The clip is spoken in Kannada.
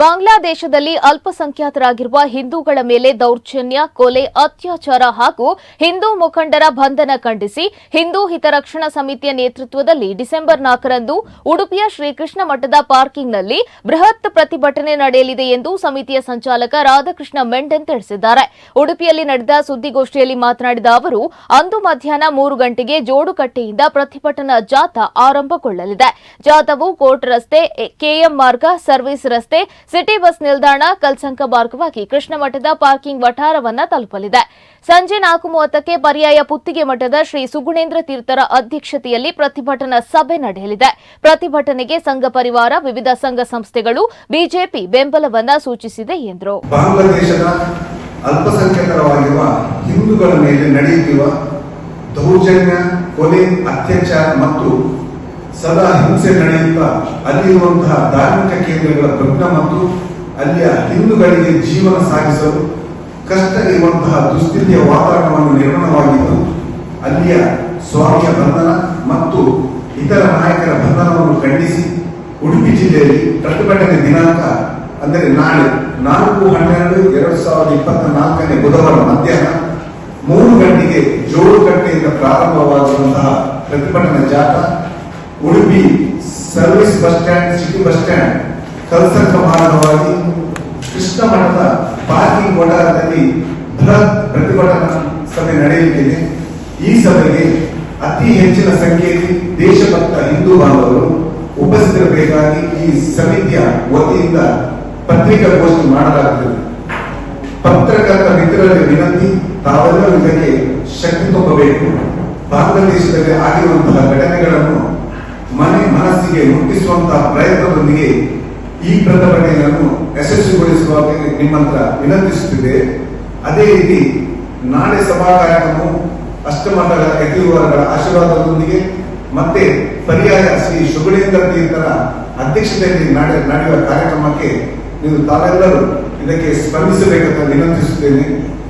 ಬಾಂಗ್ಲಾದೇಶದಲ್ಲಿ ಅಲ್ಪಸಂಖ್ಯಾತರಾಗಿರುವ ಹಿಂದೂಗಳ ಮೇಲೆ ದೌರ್ಜನ್ಯ, ಕೊಲೆ, ಅತ್ಯಾಚಾರ ಹಾಗೂ ಹಿಂದೂ ಮುಖಂಡರ ಬಂಧನ ಖಂಡಿಸಿ ಹಿಂದೂ ಹಿತರಕ್ಷಣಾ ಸಮಿತಿಯ ನೇತೃತ್ವದಲ್ಲಿ ಡಿಸೆಂಬರ್ ನಾಲ್ಕರಂದು ಉಡುಪಿಯ ಶ್ರೀಕೃಷ್ಣ ಮಠದ ಪಾರ್ಕಿಂಗ್ನಲ್ಲಿ ಬೃಹತ್ ಪ್ರತಿಭಟನೆ ನಡೆಯಲಿದೆ ಎಂದು ಸಮಿತಿಯ ಸಂಚಾಲಕ ರಾಧಾಕೃಷ್ಣ ಮೆಂಡನ್ ತಿಳಿಸಿದ್ದಾರೆ. ಉಡುಪಿಯಲ್ಲಿ ನಡೆದ ಸುದ್ದಿಗೋಷ್ಠಿಯಲ್ಲಿ ಮಾತನಾಡಿದ ಅವರು, ಅಂದು ಮಧ್ಯಾಹ್ನ ಮೂರು ಗಂಟೆಗೆ ಜೋಡುಕಟ್ಟೆಯಿಂದ ಪ್ರತಿಭಟನಾ ಜಾಥಾ ಆರಂಭಗೊಳ್ಳಲಿದೆ. ಜಾಥಾವು ಕೋರ್ಟ್ ರಸ್ತೆ ಕೆಎಂ ಮಾರ್ಗ, ಸರ್ವಿಸ್ ರಸ್ತೆ ಸಿಟಿ ಬಸ್ ನಿಲ್ದಾಣ ಕಲ್ಸಂಕ ಮಾರ್ಗವಾಗಿ ಕೃಷ್ಣ ಮಠದ ಪಾರ್ಕಿಂಗ್ ವಠಾರವನ್ನ ತಲುಪಲಿದೆ. ಸಂಜೆ ನಾಲ್ಕು ಮೂವತ್ತಕ್ಕೆ ಪರ್ಯಾಯ ಪುತ್ತಿಗೆ ಮಠದ ಶ್ರೀ ಸುಗುಣೇಂದ್ರ ತೀರ್ಥರ ಅಧ್ಯಕ್ಷತೆಯಲ್ಲಿ ಪ್ರತಿಭಟನಾ ಸಭೆ ನಡೆಯಲಿದೆ. ಪ್ರತಿಭಟನೆಗೆ ಸಂಘ ಪರಿವಾರ, ವಿವಿಧ ಸಂಘ ಸಂಸ್ಥೆಗಳು, ಬಿಜೆಪಿ ಬೆಂಬಲವನ್ನ ಸೂಚಿಸಿದೆ ಎಂದರು. ಅಲ್ಪಸಂಖ್ಯಾತರವಾಗಿರುವ ಹಿಂದೂಗಳ ಮೇಲೆ ನಡೆಯುತ್ತಿರುವ ದೌರ್ಜನ್ಯ, ಕೊಲೆ, ಅತ್ಯಾಚಾರ ಮತ್ತು ಸದಾ ಹಿಂಸೆ ನಡೆಯುತ್ತಾ ಅಲ್ಲಿರುವಂತಹ ಧಾರ್ಮಿಕ ಕೇಂದ್ರಗಳ ಭಗ್ನ ಮತ್ತು ಅಲ್ಲಿಯ ಹಿಂದೂಗಳಿಗೆ ಜೀವನ ಸಾಗಿಸಲು ಕಷ್ಟ ಇರುವಂತಹ ದುಸ್ಥಿತಿಯ ವಾತಾವರಣವನ್ನು ನಿರ್ಮಾಣವಾಗಿದ್ದು ಅಲ್ಲಿಯ ಸ್ವಾಮಿಯ ಬಂಧನ ಮತ್ತು ಇತರ ನಾಯಕರ ಬಂಧನವನ್ನು ಖಂಡಿಸಿ ಉಡುಪಿ ಜಿಲ್ಲೆಯಲ್ಲಿ ಪ್ರತಿಭಟನೆ ದಿನಾಂಕ ಅಂದರೆ ನಾಳೆ ನಾಲ್ಕು ಹನ್ನೆರಡು ಎರಡು ಸಾವಿರದ ಇಪ್ಪತ್ತ ನಾಲ್ಕನೇ ಬುಧವಾರ ಮಧ್ಯಾಹ್ನ ಮೂರು ಗಂಟೆಗೆ ಜೋಳು ಗಂಟೆಯಿಂದ ಪ್ರಾರಂಭವಾಗುವಂತಹ ಪ್ರತಿಭಟನಾ ಜಾಥಾ Udupi service bus stand, city bus stand Kalsanka ಮಾರ್ಗವಾಗಿ ಕೃಷ್ಣ ಮಠದ ಪಾರ್ಕಿಂಗ್ ವಠಾರದಲ್ಲಿ ಬೃಹತ್ ಪ್ರತಿಭಟನಾ ಸಭೆ ನಡೆಯಲಿದೆ. ಈ ಸಭೆಗೆ ಅತಿ ಹೆಚ್ಚಿನ ಸಂಖ್ಯೆಯಲ್ಲಿ ದೇಶಭಕ್ತ ಹಿಂದೂ ಬಾಂಧವರು ಉಪಸ್ಥಿತರಬೇಕಾಗಿ ಈ ಸಮಿತಿಯ ವತಿಯಿಂದ ಪತ್ರಿಕಾಗೋಷ್ಠಿ ಮಾಡಲಾಗುತ್ತದೆ. ಪತ್ರಕರ್ತ ಮಿತ್ರರಲ್ಲಿ ವಿನಂತಿ, ತಾವೆಲ್ಲರೂ ಇದಕ್ಕೆ ಶಕ್ತಿ ತುಂಬಬೇಕು ಬಾಂಗ್ಲಾದೇಶದಲ್ಲಿ ಆಗಿರುವಂತಹ ಘಟನೆಗಳನ್ನು ಮನೆ ಮನಸ್ಸಿಗೆ ಮುಟ್ಟಿಸುವಂತಹ ಪ್ರಯತ್ನದೊಂದಿಗೆ ಈ ಪ್ರತಿಭಟನೆಯನ್ನು ಯಶಸ್ವಿಗೊಳಿಸುವ ನಿಮ್ಮಂತ್ರ ವಿನಂತಿಸುತ್ತಿದೆ. ಅದೇ ರೀತಿ ನಾಳೆ ಸಭಾ ಕಾರ್ಯಕ್ರಮವು ಅಷ್ಟಮಠದ ಯತಿವರಗಳ ಆಶೀರ್ವಾದದೊಂದಿಗೆ ಮತ್ತೆ ಪರ್ಯಾಯ ಶ್ರೀ ಶುಭಳೇಂದ್ರ ತೀರ್ಥರ ಅಧ್ಯಕ್ಷತೆಯಲ್ಲಿ ನಾಳೆ ನಡೆಯುವ ಕಾರ್ಯಕ್ರಮಕ್ಕೆ ನೀವು ತಾವೆಲ್ಲರೂ ಇದಕ್ಕೆ ಸ್ಪಂದಿಸಬೇಕಂತ ವಿನಂತಿಸುತ್ತೇನೆ.